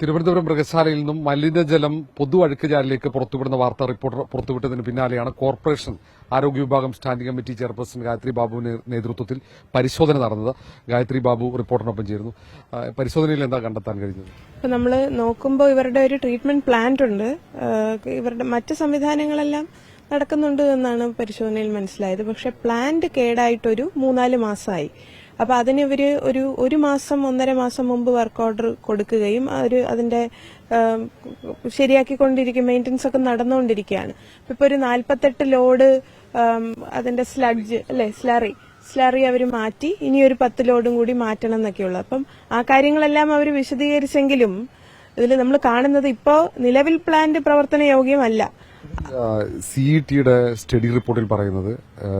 തിരുവനന്തപുരം മൃഗശാലയിൽ നിന്നും മലിനജലം പൊതു അഴുക്കുചാലിലേക്ക് പുറത്തുവിടുന്ന വാർത്ത റിപ്പോർട്ടർ പുറത്തുവിട്ടതിന് പിന്നാലെയാണ് കോർപ്പറേഷൻ ആരോഗ്യ വിഭാഗം സ്റ്റാൻഡിംഗ് കമ്മിറ്റി ചെയർപേഴ്സൺ ഗായത്രി ബാബുവിന്റെ നേതൃത്വത്തിൽ പരിശോധന നടന്നത്. ഗായത്രി ബാബു റിപ്പോർട്ടിനൊപ്പം ചേരുന്നു. പരിശോധനയിൽ എന്താ കണ്ടെത്താൻ കഴിഞ്ഞത്? ഇപ്പൊ നമ്മൾ നോക്കുമ്പോൾ ഇവരുടെ ഒരു ട്രീറ്റ്മെന്റ് പ്ലാന്റ് ഉണ്ട്. ഇവരുടെ മറ്റ് സംവിധാനങ്ങളെല്ലാം നടക്കുന്നുണ്ട് എന്നാണ് പരിശോധനയിൽ മനസ്സിലായത്. പക്ഷെ പ്ലാന്റ് കേടായിട്ടൊരു മൂന്നാൽ മാസമായി അപ്പൊ അതിന് ഇവർ ഒരു ഒരു മാസം ഒന്നര മാസം മുമ്പ് വർക്ക് ഓർഡർ കൊടുക്കുകയും ഒരു ആം, ശരിയാക്കിക്കൊണ്ടിരിക്കും മെയിന്റനൻസ് ഒക്കെ നടന്നുകൊണ്ടിരിക്കുകയാണ്. ഇപ്പൊ ഒരു നാൽപ്പത്തെട്ട് ലോഡ് അതിന്റെ സ്ലഡ്ജ് അല്ലെ സ്ലറി സ്ലറി അവർ മാറ്റി ഇനി ഒരു പത്ത് ലോഡും കൂടി മാറ്റണം എന്നൊക്കെയുള്ളു. അപ്പം ആ കാര്യങ്ങളെല്ലാം അവർ വിശദീകരിച്ചെങ്കിലും ഇതിൽ നമ്മൾ കാണുന്നത് ഇപ്പോ നിലവിൽ പ്ലാന്റ് പ്രവർത്തന യോഗ്യമല്ല. സിഇ ടിയുടെ സ്റ്റഡി റിപ്പോർട്ടിൽ പറയുന്നത്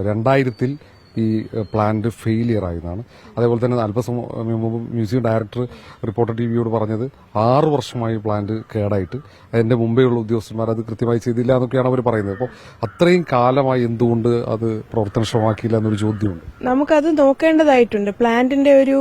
രണ്ടായിരത്തിൽ ഈ പ്ലാന്റ് ഫെയിലിയർ ആയതാണ്. അതേപോലെ തന്നെ അല്പസമയം മുമ്പ് മ്യൂസിയം ഡയറക്ടർ റിപ്പോർട്ടർ ടി വിയോട് പറഞ്ഞത് ആറ് വർഷമായി പ്ലാന്റ് കേടായിട്ട്. അതിന്റെ മുമ്പേയുള്ള ഉദ്യോഗസ്ഥന്മാർ അത് കൃത്യമായി ചെയ്തില്ല എന്നൊക്കെയാണ് അവർ പറയുന്നത്. അപ്പോൾ അത്രയും കാലമായി എന്തുകൊണ്ട് അത് പ്രവർത്തനക്ഷമമാക്കിയില്ല എന്നൊരു ചോദ്യമുണ്ട്. നമുക്കത് നോക്കേണ്ടതായിട്ടുണ്ട്. പ്ലാന്റിന്റെ ഒരു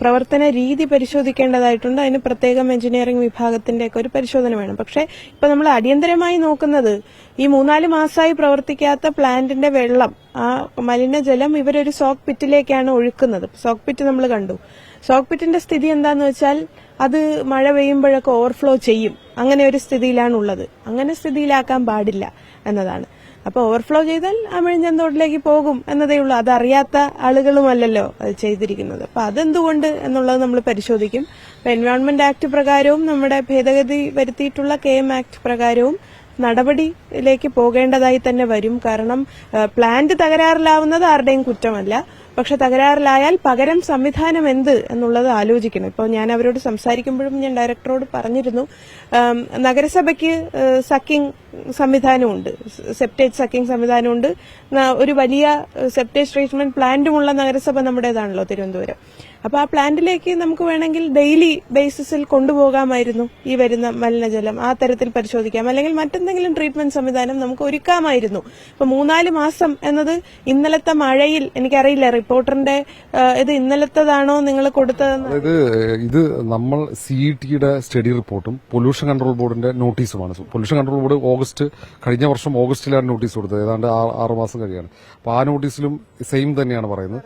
പ്രവർത്തന രീതി പരിശോധിക്കേണ്ടതായിട്ടുണ്ട്. അതിന് പ്രത്യേകം എഞ്ചിനീയറിംഗ് വിഭാഗത്തിന്റെ ഒക്കെ ഒരു പരിശോധന വേണം. പക്ഷേ ഇപ്പൊ നമ്മൾ അടിയന്തരമായി നോക്കുന്നത് ഈ മൂന്നാൽ മാസമായി പ്രവർത്തിക്കാത്ത പ്ലാന്റിന്റെ വെള്ളം ആ മലിനജലം ഇവരൊരു സോക്ക് പിറ്റിലേക്കാണ് ഒഴുക്കുന്നത്. സോക്ക് പിറ്റ് നമ്മൾ കണ്ടു. സോക്ക് പിറ്റിന്റെ സ്ഥിതി എന്താന്ന് വെച്ചാൽ അത് മഴ പെയ്യുമ്പോഴൊക്കെ ഓവർഫ്ലോ ചെയ്യും. അങ്ങനെ ഒരു സ്ഥിതിയിലാണ് ഉള്ളത് അങ്ങനെ സ്ഥിതിയിലാക്കാൻ പാടില്ല എന്നതാണ്. അപ്പൊ ഓവർഫ്ലോ ചെയ്താൽ ആ തോട്ടിലേക്ക് പോകും എന്നതേ ഉള്ളൂ. അതറിയാത്ത ആളുകളുമല്ലല്ലോ അത് ചെയ്തിരിക്കുന്നത്. അപ്പൊ അതെന്തുകൊണ്ട് എന്നുള്ളത് നമ്മൾ പരിശോധിക്കും. അപ്പൊ എൻവയോൺമെന്റ് ആക്ട് പ്രകാരവും നമ്മുടെ ഭേദഗതി വരുത്തിയിട്ടുള്ള കെ എം ആക്ട് പ്രകാരവും നടപടിയിലേക്ക് പോകേണ്ടതായി തന്നെ വരും. കാരണം പ്ലാന്റ് തകരാറിലാവുന്നത് ആരുടെയും കുറ്റമല്ല. പക്ഷെ തകരാറിലായാൽ പകരം സംവിധാനം എന്ത് എന്നുള്ളത് ആലോചിക്കണം. ഇപ്പോൾ ഞാൻ അവരോട് സംസാരിക്കുമ്പോഴും ഞാൻ ഡയറക്ടറോട് പറഞ്ഞിരുന്നു. നഗരസഭയ്ക്ക് സക്കിംഗ് സംവിധാനമുണ്ട്. സെപ്റ്റേജ് സക്കിംഗ് സംവിധാനമുണ്ട്. ഒരു വലിയ സെപ്റ്റേജ് ട്രീറ്റ്മെന്റ് പ്ലാന്റുമുള്ള നഗരസഭ നമ്മുടേതാണല്ലോ തിരുവനന്തപുരം. അപ്പൊ ആ പ്ലാന്റിലേക്ക് നമുക്ക് വേണമെങ്കിൽ ഡെയിലി ബേസിസിൽ കൊണ്ടുപോകാമായിരുന്നു ഈ വരുന്ന മലിനജലം. ആ തരത്തിൽ പരിശോധിക്കാം. അല്ലെങ്കിൽ മറ്റെന്തെങ്കിലും ട്രീറ്റ്മെന്റ് സംവിധാനം നമുക്ക് ഒരുക്കാമായിരുന്നു. ഇപ്പൊ മൂന്നാൽ മാസം എന്നത് ഇന്നലത്തെ മഴയിൽ എനിക്കറിയില്ല റിപ്പോർട്ടറിന്റെ ഇത് ഇന്നലത്തതാണോ നിങ്ങൾ കൊടുത്തത് അതായത് ഇത് നമ്മൾ സിഇ ടിയുടെ സ്റ്റഡി റിപ്പോർട്ടും പൊല്യൂഷൻ കൺട്രോൾ ബോർഡിന്റെ നോട്ടീസുമാണ്. പൊല്യൂഷൻ കൺട്രോൾ ബോർഡ് ഓഗസ്റ്റ് കഴിഞ്ഞ വർഷം ഓഗസ്റ്റിലാണ് നോട്ടീസ് കൊടുത്തത്. ഏതാണ്ട് ആറ് മാസം കഴിയാണ്. അപ്പൊ ആ നോട്ടീസിലും സെയിം തന്നെയാണ് പറയുന്നത്.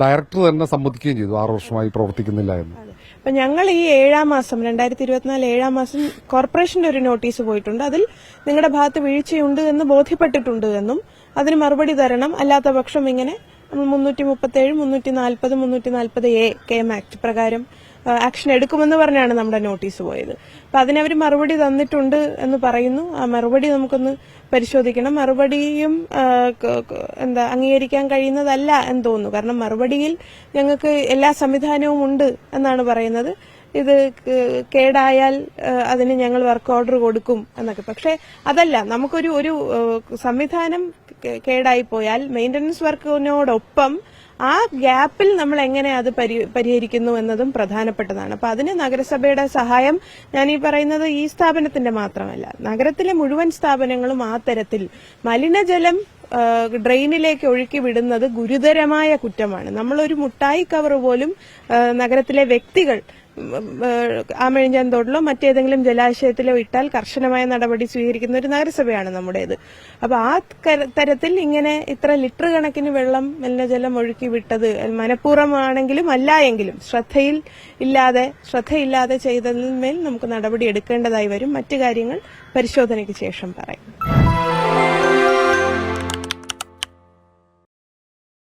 ഡയറക്ടർ തന്നെ സമ്മതിക്കുകയും ചെയ്തു ആറു വർഷമായി പ്രവർത്തിക്കുന്നില്ല എന്ന്. അപ്പൊ ഞങ്ങൾ ഈ ഏഴാം മാസം രണ്ടായിരത്തി ഇരുപത്തിനാല് ഏഴാം മാസം കോർപ്പറേഷന്റെ ഒരു നോട്ടീസ് പോയിട്ടുണ്ട്. അതിൽ നിങ്ങളുടെ ഭാഗത്ത് വീഴ്ചയുണ്ട് എന്ന് ബോധ്യപ്പെട്ടിട്ടുണ്ട് എന്നും അതിന് മറുപടി തരണം. അല്ലാത്ത പക്ഷം ഇങ്ങനെ മുന്നൂറ്റി മുപ്പത്തി ഏഴ് മുന്നൂറ്റി നാൽപ്പത് മുന്നൂറ്റി നാൽപ്പത് എ കെ എം ആക്ട് പ്രകാരം ആക്ഷൻ എടുക്കുമെന്ന് പറഞ്ഞാണ് നമ്മുടെ നോട്ടീസ് പോയത്. അപ്പൊ അതിനവർ മറുപടി തന്നിട്ടുണ്ട് എന്ന് പറയുന്നു. ആ മറുപടി നമുക്കൊന്ന് പരിശോധിക്കണം. മറുപടിയും എന്താ അംഗീകരിക്കാൻ കഴിയുന്നതല്ല എന്ന് തോന്നുന്നു. കാരണം മറുപടിയിൽ ഞങ്ങൾക്ക് എല്ലാ സംവിധാനവും ഉണ്ട് എന്നാണ് പറയുന്നത്. ഇത് കേടായാൽ അതിന് ഞങ്ങൾ വർക്ക് ഓർഡർ കൊടുക്കും എന്നൊക്കെ. പക്ഷെ അതല്ല നമുക്കൊരു ഒരു സംവിധാനം കേടായി പോയാൽ മെയിന്റനൻസ് വർക്കിനോടൊപ്പം ആ ഗ്യാപ്പിൽ നമ്മൾ എങ്ങനെ അത് പരിഹരിക്കുന്നു എന്നതും പ്രധാനപ്പെട്ടതാണ്. അപ്പൊ അതിന് നഗരസഭയുടെ സഹായം ഞാൻ ഈ പറയുന്നത് ഈ സ്ഥാപനത്തിന്റെ മാത്രമല്ല. നഗരത്തിലെ മുഴുവൻ സ്ഥാപനങ്ങളും ആ തരത്തിൽ മലിനജലം ഡ്രെയിനിലേക്ക് ഒഴുക്കി വിടുന്നത് ഗുരുതരമായ കുറ്റമാണ്. നമ്മളൊരു മുട്ടായി കവർ പോലും നഗരത്തിലെ വ്യക്തികൾ ഉം, ആ, ആമഴിഞ്ഞാൻ തോട്ടിലോ മറ്റേതെങ്കിലും ജലാശയത്തിലോ ഇട്ടാൽ കർശനമായ നടപടി സ്വീകരിക്കുന്ന ഒരു നഗരസഭയാണ് നമ്മുടേത്. അപ്പൊ ആ തരത്തിൽ ഇങ്ങനെ ഇത്ര ലിറ്റർ കണക്കിന് വെള്ളം മലിനജലം ഒഴുക്കി വിട്ടത് മനഃപൂർവമാണെങ്കിലും അല്ല എങ്കിലും ശ്രദ്ധയിൽ ഇല്ലാതെ ശ്രദ്ധയില്ലാതെ ചെയ്തതിന്മേൽ നമുക്ക് നടപടി എടുക്കേണ്ടതായി വരും. മറ്റു കാര്യങ്ങൾ പരിശോധനയ്ക്ക് ശേഷം പറയും.